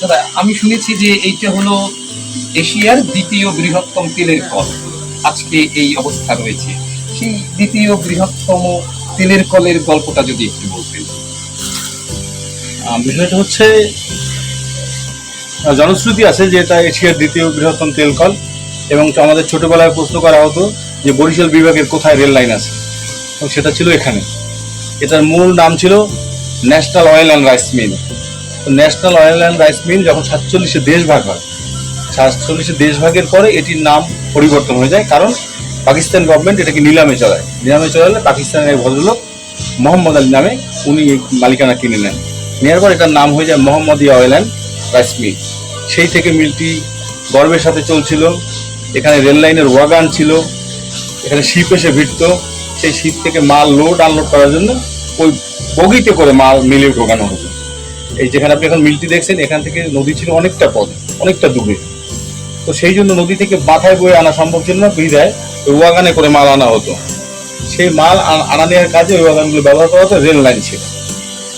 দাদা, আমি শুনেছি যে এইটা হলো এশিয়ার দ্বিতীয় বৃহত্তম তেলের কল। আজকে এই অবস্থা রয়েছে। সেই দ্বিতীয় বৃহত্তম তেলের কলের গল্পটা যদি একটু বলতেন। বিষয়টা হচ্ছে জনশ্রুতি আছে যে এটা এশিয়ার দ্বিতীয় বৃহত্তম তেল কল এবং আমাদের ছোটবেলায় প্রশ্ন করা হতো যে বরিশাল বিভাগের কোথায় রেল লাইন আছে? সেটা ছিল এখানে। এটার মূল নাম ছিল national oil and rice mill. National oil and rice mill যখন সাতচল্লিশে দেশ ভাগ হয়। সাতচল্লিশে দেশ ভাগের পরে এটির নাম পরিবর্তন হয়ে যায়, কারণ পাকিস্তান গভর্নমেন্ট এটাকে নিলামে চলায়। নিলামে চলালে পাকিস্তানের এক ভদ্রলোক মোহাম্মদ আলী নামে উনি এই মালিকানা কিনে নেন। নেওয়ার পর এটার নাম হয়ে যায় Mohammadia oil and rice mill সেই থেকে মিলটি গর্বের সাথে চলছিল। এখানে রেল লাইনের ওয়াগান ছিল। এখানে শিপ এসে ভিড়ত। সেই শিপ থেকে মাল লোড আনলোড করার জন্য ওই বগিতে করে মাল মিলে ঢোকানো হতো। এই যেখানে আপনি এখন মিলটি দেখছেন এখান থেকে নদী ছিল অনেকটা পথ অনেকটা দূরে। তো সেই জন্য নদী থেকে মাথায় বয়ে আনা সম্ভব ছিল না বিদায় ওই ওয়াগানে করে মাল আনা হতো। সেই মাল আনা নেওয়ার কাজে ওই ওয়াগানগুলো ব্যবহার করা হতো রেল লাইন ছিল।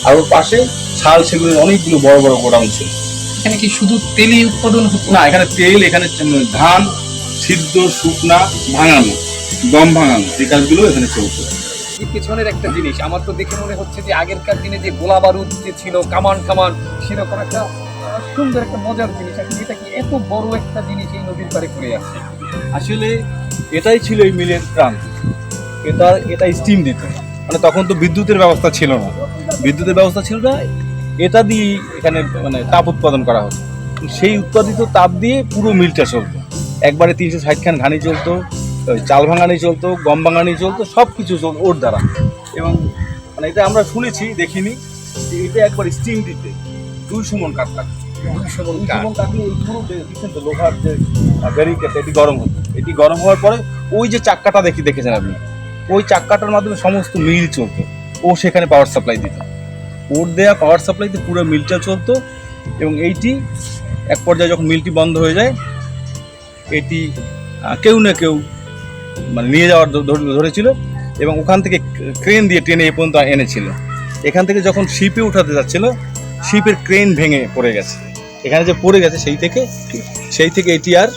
আর ওর পাশে শাল সেগুলোর অনেকগুলো বড় বড় গোডাউন ছিল। এখানে কি শুধু তেলই উৎপাদন হতো? না এখানে তেল এখানে ধান সিদ্ধ শুকনা ভাঙানো দম ভাঙানো এই কাজগুলো এখানে চলতো। এই পেছনের একটা জিনিস। আমার তো দেখে মনে হচ্ছে যে আগেরকার দিনে যে গোলা বারুদ যে ছিল, কামান কামান, সেরকম একটা সুন্দর একটা মজার জিনিস। আসলে এটা কি এত বড় একটা জিনিস এই নদীর পাড়ে করে আছে? আসলে এটাই ছিল এই মিলের প্রাণ এটা এটা স্টিম দিত। মানে তখন তো বিদ্যুতের ব্যবস্থা ছিল না। বিদ্যুতের ব্যবস্থা ছিল না, এটা দিয়ে এখানে মানে তাপ উৎপাদন করা হতো। সেই উৎপাদিত তাপ দিয়ে পুরো মিলটা চলতো। একবারে তিনশো ষাট খান ঘানি চলতো চাল ভাঙানি চলতো গম ভাঙানি চলতো সব কিছু চলতো ওর দ্বারা। এবং মানে এটা আমরা শুনেছি দেখিনি। যে এটা একবার স্টিম দিতে। দুই সুমন কাঠ। কাঠে এই পুরো দেখছেন তো লোহার যে ব্যারিকেড এটি গরম হতো এটি গরম হওয়ার পরে ওই যে চাক্কাটা দেখি দেখেছেন আপনি? ওই চাক্কাটার মাধ্যমে সমস্ত মিল চলতো। ও সেখানে পাওয়ার সাপ্লাই দিত। ওর দেয়া পাওয়ার সাপ্লাইতে পুরো মিলটা চলতো। এবং এইটি এক পর্যায়ে যখন মিলটি বন্ধ হয়ে যায় এটি কেউ না কেউ মানে নিয়ে যাওয়ার ধরেছিল এবং ওখান থেকে ক্রেন দিয়ে টেনে এ পর্যন্ত এনেছিল। এখান থেকে যখন শিপে উঠাতে যাচ্ছিল, শিপের ক্রেন ভেঙে পড়ে গেছে। এখানে যে পড়ে গেছে সেই থেকে সেই থেকে এটি আর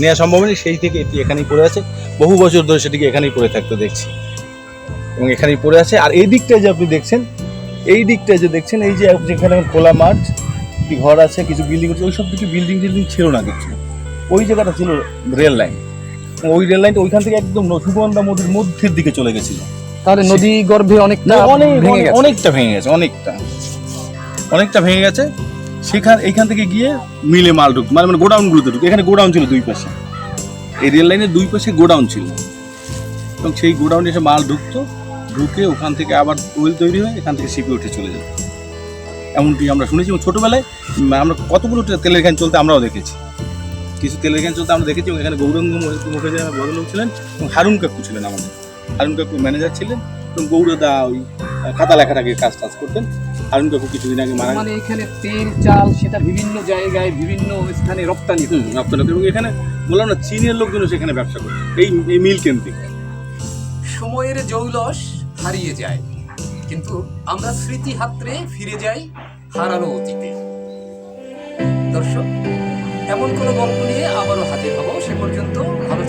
নেওয়া সম্ভব হয়নি, সেই থেকে এটি এখানেই পড়ে আছে। বহু বছর ধরে সেটিকে এখানেই পড়ে থাকতে দেখছি। এবং এখানেই পড়ে আছে। আর এই দিকটায় যে আপনি দেখছেন, এই দিকটায় যে দেখছেন, এই যে যেখানে খোলা মাঠ, একটি ঘর আছে, কিছু বিল্ডিং আছে ওই সব দিকে বিল্ডিং টিল্ডিং ছিল না কিছু। ওই জায়গাটা ছিল রেল লাইন ওই রেল লাইনটা ওইখান থেকে একদম সুগন্ধা নদীর মধ্যের দিকে চলে গেছিল। তাহলে নদী গর্ভে অনেকটা অনেক ভেঙে গেছে। অনেকটা ভেঙে গেছে অনেকটা। অনেকটা ভেঙে গেছে। সেখান এইখান থেকে গিয়ে মিলে মাল ঢুকতো মানে মানে গোডাউনগুলোতে ঢুকতো। এখানে গোডাউন ছিল দুই পাশে। এই রেল লাইনের দুই পাশে গোডাউন ছিল। এবং সেই গোডাউনে এসে মাল ঢুকতো ঢুকে ওখান থেকে আবার ওয়েল তৈরি হয়ে এখান থেকে শিপে উঠে চলে যেত এমনটি আমরা শুনেছি এবং ছোটোবেলায় আমরা কতগুলো তেলের ক্যান চলতে আমরাও দেখেছি। কিছু তেলের ক্যান চলতে আমরা দেখেছি এবং এখানে গৌরঙ্গ মুখে যে ভদ্রলোক ছিলেন এবং হারুন কাকু ছিলেন আমাদের। হারুন কাকু ম্যানেজার ছিলেন এবং গৌরদা ওই খাতা লেখাটাকে কাজ টাজ করতেন। হারুন কাকু কিছুদিন আগে মারা মানে এখানে তেল চাল সেটা বিভিন্ন জায়গায় বিভিন্ন স্থানে রপ্তানি হুম, রপ্তানি। এবং এখানে বললাম না চীনের লোকজনও সেখানে ব্যবসা করে এই এই মিল কেন্দ্রিক। সময়ের জৌলস হারিয়ে যায় কিন্তু আমরা স্মৃতি হাতরে ফিরে যাই হারানো অতীতে। দর্শক এমন কোনো গল্প নিয়ে আবারও হাজির হব। সে পর্যন্ত ভালো